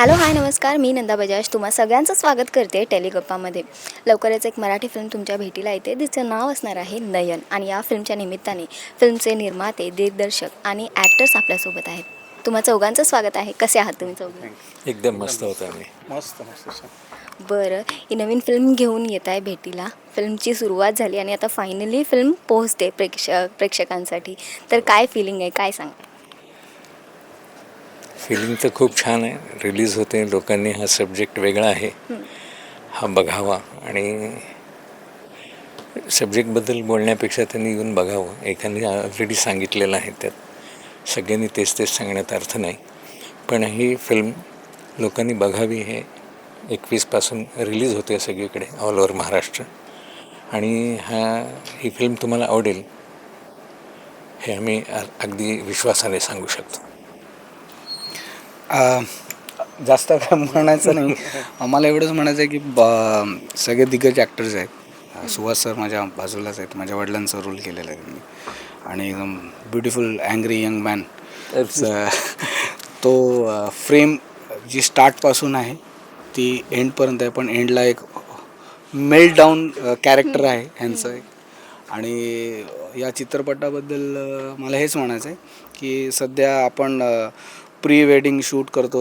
Hello hi नमस्कार. मी नंदा बजाज. तुम्हा सगळ्यांचं स्वागत करते टेलिगप्पामध्ये. लवकरच एक मराठी फिल्म तुमच्या भेटीला येते. तिचं नाव असणार आहे नयन. आणि या फिल्मच्या निमित्ताने फिल्मचे निर्माते दिग्दर्शक आणि ॲक्टर्स आपल्यासोबत आहेत. तुम्हा चौघांचं स्वागत आहे. कसे आहात तुम्ही चौघे? एकदम मस्त होतं आम्ही. मस्त मस्त बरं. ही नवीन फिल्म घेऊन येत आहे भेटीला. फिल्मची सुरुवात झाली आणि आता फायनली फिल्म पोहोचते प्रेक्षक प्रेक्षकांसाठी. तर काय फिलिंग आहे? काय सांग फिलिंग तर खूप छान आहे. रिलीज होते. लोकांनी हा सब्जेक्ट वेगळा आहे. हा बघावा. आणि सब्जेक्टबद्दल बोलण्यापेक्षा त्यांनी येऊन बघावं. एखादी ऑलरेडी सांगितलेलं आहे त्यात. सगळ्यांनी तेच तेच सांगण्यात अर्थ नाही. पण ही फिल्म लोकांनी बघावी हे एकवीसपासून रिलीज होते सगळीकडे ऑल ओव्हर महाराष्ट्र. आणि हा ही फिल्म तुम्हाला आवडेल हे आम्ही अगदी विश्वासाने सांगू शकतो. जास्त काय म्हणायचं नाही. आम्हाला एवढंच म्हणायचं आहे की ब सगळे दिग्गज ॲक्टर्स आहेत. सुहास सर माझ्या बाजूलाच आहेत. माझ्या वडिलांचा रोल केलेला आहे त्यांनी. आणि एकदम ब्युटिफुल अँग्री यंग मॅन तो फ्रेम जी स्टार्टपासून आहे ती एंडपर्यंत आहे. पण एंडला एक मेल्ट डाऊन कॅरेक्टर आहे ह्यांचं एक. आणि या चित्रपटाबद्दल मला हेच म्हणायचं आहे की सध्या आपण प्री वेडिंग शूट करतो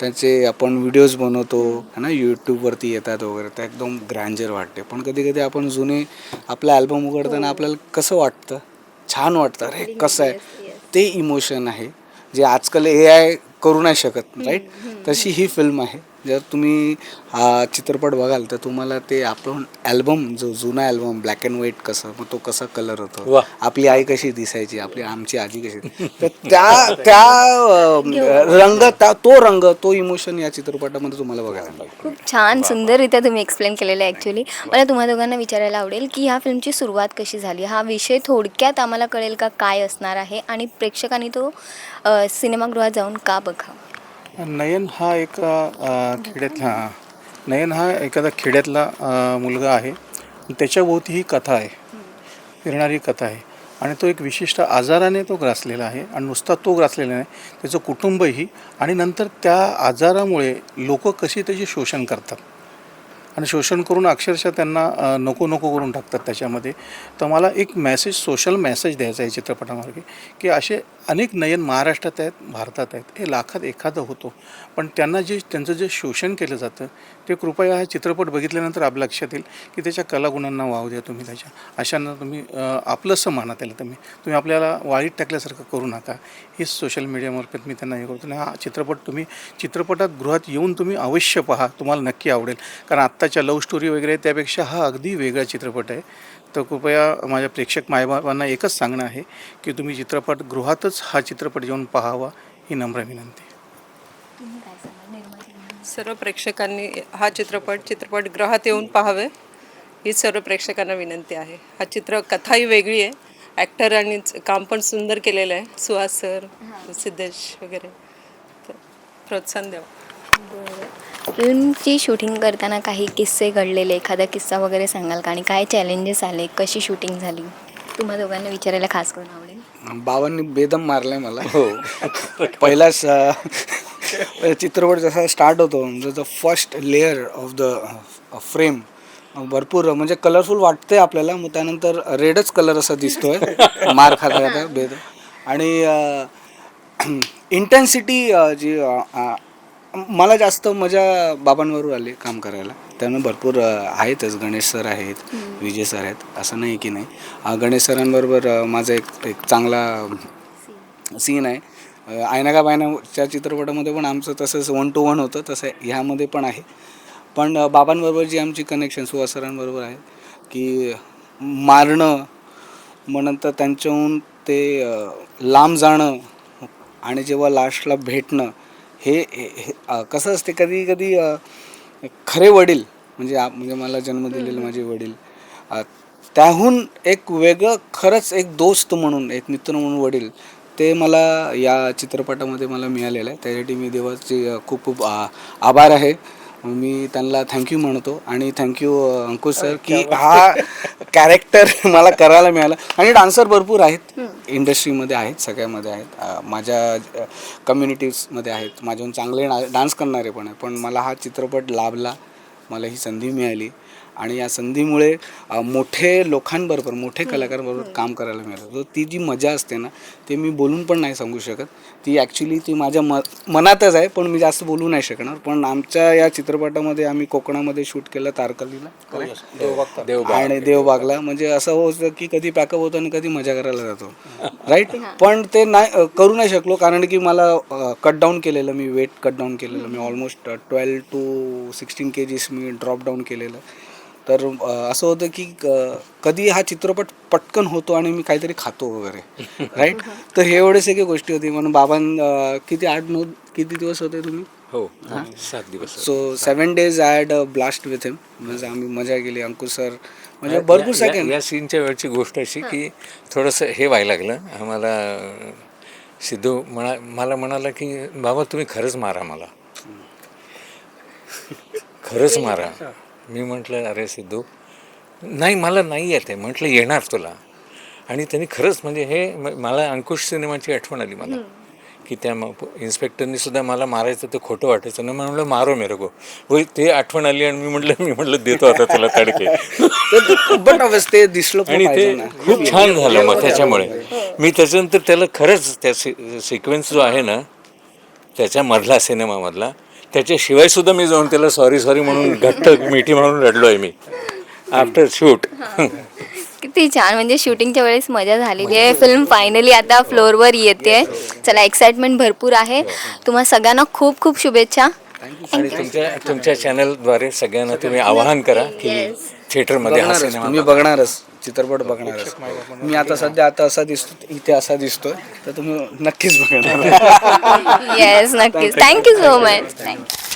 त्याचे आपण व्हिडिओज बनवतो है ना? यूट्यूबवरती येतात वगैरे त्या एकदम ग्रँजर वाटते. पण कधी कधी आपण जुने आपला अल्बम उघडताना आपल्याला कसं वाटतं? छान वाटतं. अरे कसं आहे? ते इमोशन आहे. जे आजकाल ए आय करू नाही शकत राईट तशी ही फिल्म आहे. जर तुम्ही हा चित्रपट बघाल तर तुम्हाला ते आपण ॲल्बम जो जुना ॲल्बम ब्लॅक अँड व्हाईट कसं मग तो कसा कलर होतो. आपली आई कशी दिसायची? आपली आमची आजी कशी तर त्या त्या रंग त्या तो रंग तो इमोशन या चित्रपटामध्ये तुम्हाला बघायला मिळेल. खूप छान सुंदररित्या तुम्ही एक्सप्लेन केलेलं आहे ॲक्च्युली मला तुम्हा दोघांना विचारायला आवडेल की ह्या फिल्मची सुरुवात कशी झाली? हा विषय थोडक्यात आम्हाला कळेल का काय असणार आहे? आणि प्रेक्षकांनी तो सिनेमागृहात जाऊन का बघावा? नयन हा एका खेड्यातला नयन हा एखादा खेड्यातला मुलगा आहे. त्याच्याभोवती ही कथा आहे. फिरणारी कथा आहे. आणि तो एक विशिष्ट आजाराने तो ग्रासलेला आहे आणि नुसता तो ग्रासलेला नाही. त्याचं कुटुंबही आणि नंतर त्या आजारामुळे लोक कशी त्याचे शोषण करतात? आणि शोषण करून अक्षरशः त्यांना नको नको करून टाकतात त्याच्यामध्ये. तर मला एक मॅसेज सोशल मॅसेज द्यायचा आहे चित्रपटामार्गे की असे अनेक नयन महाराष्ट्रात आहेत भारतात आहेत. हे लाखात एखादं होतो. पण त्यांना जे त्यांचं जे शोषण केलं जातं ते कृपया हा चित्रपट बघितल्यानंतर आपल्या लक्षात येईल की त्याच्या कलागुणांना वाव द्या तुम्ही त्याच्या. अशांना तुम्ही आपलंसं माना त्याला तुम्ही. तुम्ही आपल्याला वाळीत टाकल्यासारखं करू नका. हेच सोशल मीडियामार्फत मी त्यांना हे करतो. आणि हा चित्रपट तुम्ही चित्रपटात गृहात येऊन तुम्ही अवश्य पहा. तुम्हाला नक्की आवडेल. कारण आत्ता आत्ताच्या लव्ह स्टोरी वगैरे त्यापेक्षा हा अगदी वेगळा चित्रपट आहे. तर कृपया माझ्या प्रेक्षक मायबाबांना एकच सांगणं आहे की तुम्ही चित्रपट गृहातच हा चित्रपट येऊन पाहावा ही नम्र विनंती. सर्व प्रेक्षकांनी हा चित्रपट चित्रपटगृहात येऊन पाहावे ही सर्व प्रेक्षकांना विनंती आहे. हा चित्र कथाही वेगळी आहे. ॲक्टरांनी काम पण सुंदर केलेलं आहे. सुहास सर सिद्धेश वगैरे. तर प्रोत्साहन द्यावं. फिल्मची शूटिंग करताना काही किस्से घडलेले एखादा किस्सा वगैरे सांगाल का? आणि काय चॅलेंजेस आले? कशी शूटिंग झाली? तुम्हा दोघांना विचारायला खास करून आवडेल. बाबांनी बेदम मारलाय मला. हो. पहिलाच चित्रपट जसा स्टार्ट होतो म्हणजे the first layer of the frame भरपूर म्हणजे कलरफुल वाटते आपल्याला. मग त्यानंतर रेडच कलर असा दिसतोय. मार खाता खाता बेद आणि इंटेन्सिटी जी अं, अं, मला जास्त मजा बाबांबरोबर आली काम करायला. त्यामुळे भरपूर आहेतच. गणेश सर आहेत विजय सर आहेत. असं नाही की नाही. गणेश सरांबरोबर माझा एक एक चांगला सीन आहे. अं, आयना का बायनाच्या चित्रपटामध्ये पण आमचं तसंच वन टू वन होतं. तसं ह्यामध्ये पण आहे. पण बाबांबरोबर जी आमची कनेक्शन सुहास सरांबरोबर आहे की मारणं मग नंतर त्यांच्याहून ते लांब जाणं आणि जेव्हा लास्टला भेटणं हे कसं असते कधी कधी खरे वडील म्हणजे आप- म्हणजे मला जन्म दिलेले माझे वडील त्याहून एक वेगळं खरंच एक दोस्त म्हणून एक मित्र म्हणून वडील ते मला या चित्रपटामध्ये मला मिळालेलं आहे. त्यासाठी मी देवाचे खूप खूप आभार आहे. मी त्यांना थँक्यू म्हणतो आणि थँक्यू अंकुश सर की हा कॅरेक्टर मला करायला मिळाला. आणि डान्सर भरपूर आहेत. इंडस्ट्रीमध्ये आहेत सगळ्यामध्ये आहेत. माझ्या कम्युनिटीजमध्ये आहेत. माझ्याहून चांगले ना डान्स करणारे पण आहे पण मला हा चित्रपट लाभला. मला ही संधी मिळाली. आणि या संधीमुळे मोठे लोकांबरोबर मोठे कलाकारांबरोबर काम करायला मिळालं. तर ती जी मजा असते ना ते मी बोलून पण नाही सांगू शकत. ती ॲक्च्युली ती माझ्या म मनातच आहे पण मी जास्त बोलू नाही शकणार. पण आमच्या या चित्रपटामध्ये आम्ही कोकणामध्ये शूट केलं तारकर्लीला देवबाग. आणि देवबागला. म्हणजे असं होतं की कधी पॅकअप होतं आणि कधी मजा करायला जातो. राईट पण ते नाही करू नाही शकलो कारण की मला कट डाऊन केलेलं मी वेट कट डाऊन केलेलं. मी almost twelve to sixteen K Gs me drop down केलेलं. तर असं होतं की कधी हा चित्रपट पटकन होतो आणि मी काहीतरी खातो वगैरे राईट तर हे एवढे सगळे गोष्टी होती. म्हणून बाबां किती आठ नऊ किती दिवस होते तुम्ही? हो सात दिवस so seven days I had blast with him म्हणजे आम्ही मजा केली. अंकुश सर म्हणजे भरपूर सेकंड या सीनच्या वेळची गोष्ट अशी की थोडंसं हे व्हायला लागलं. आम्हाला सिद्धू म्हणा मला म्हणाला की बाबा तुम्ही खरंच मारा मला. खरंच मारा. मी म्हटलं अरे सिद्धू नाही मला नाही येते. म्हटलं येणार तुला. आणि त्यांनी खरंच म्हणजे हे मला अंकुश सिनेमाची आठवण आली मला. की त्या इन्स्पेक्टरनी सुद्धा मला मारायचं तर खोटं वाटायचं. ना म्हणलं मारो मेरे को. होय ते आठवण आली आणि मी म्हटलं मी म्हटलं देतो आता तुला तडके. बट ते दिसलं आणि ते खूप छान झालं मग त्याच्यामुळे. मी त्याच्यानंतर त्याला खरंच त्या सिक्वेन्स जो आहे ना त्याच्यामधला सिनेमामधला त्याच्याशिवाय सुद्धा मी जाऊन त्याला सॉरी सॉरी म्हणून घट्ट मिठी म्हणून रडलो आहे मी. आफ्टर शूट किती छान म्हणजे शूटिंगच्या वेळेस मजा झालेली आहे. फिल्म फायनली आता फ्लोअरवर येते. चला एक्साइटमेंट भरपूर आहे. तुम्हा सगळ्यांना खूप खूप शुभेच्छा. आणि तुमच्या तुमच्या चॅनलद्वारे सगळ्यांना तुम्ही आवाहन करा की थिएटरमध्ये हा सिनेमा तुम्ही बघणारच. चित्रपट बघणारच मी आता सध्या आता असा दिसतो इथे असा दिसतोय तर तुम्ही नक्कीच बघणार. येस नक्कीच. Thank you so much thank you